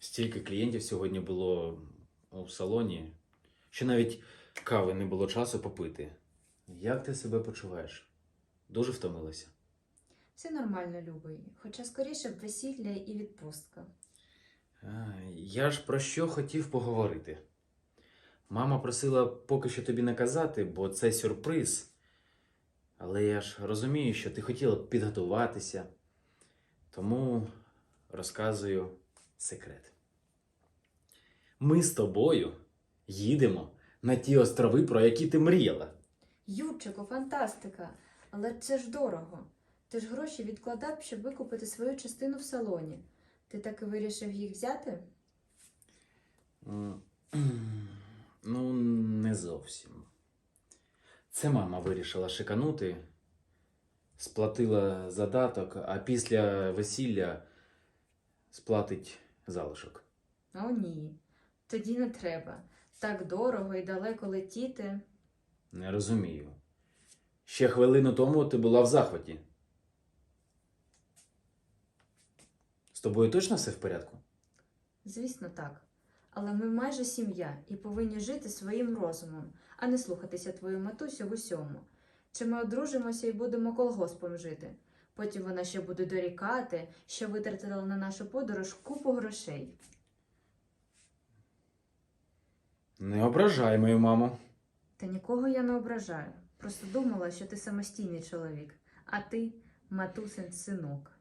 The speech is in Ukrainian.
Стільки клієнтів сьогодні було у салоні, що навіть кави не було часу попити. Як ти себе почуваєш? Дуже втомилася. Все нормально, любий, хоча скоріше б весілля і відпустка. А, Я ж про що хотів поговорити. Мама просила поки що тобі не казати, бо це сюрприз. Але я ж розумію, що ти хотіла б підготуватися. Тому розказую секрет. Ми з тобою їдемо на ті острови, про які ти мріяла. Юрчику, фантастика! Але це ж дорого. Ти ж гроші відкладав, щоб викупити свою частину в салоні. Ти так і вирішив їх взяти? Ну, не зовсім. Це мама вирішила шиканути, сплатила задаток, а після весілля сплатить залишок. О, ні. Тоді не треба. Так дорого і далеко летіти. Не розумію. Ще хвилину тому ти була в захваті. З тобою точно все в порядку? Звісно, так. Але ми майже сім'я і повинні жити своїм розумом, а не слухатися твою матусю в усьому. Чи ми одружимося і будемо колгоспом жити? Потім вона ще буде дорікати, що витратила на нашу подорож купу грошей. Не ображай мою маму. Та нікого я не ображаю. Просто думала, що ти самостійний чоловік, а ти матусин синок.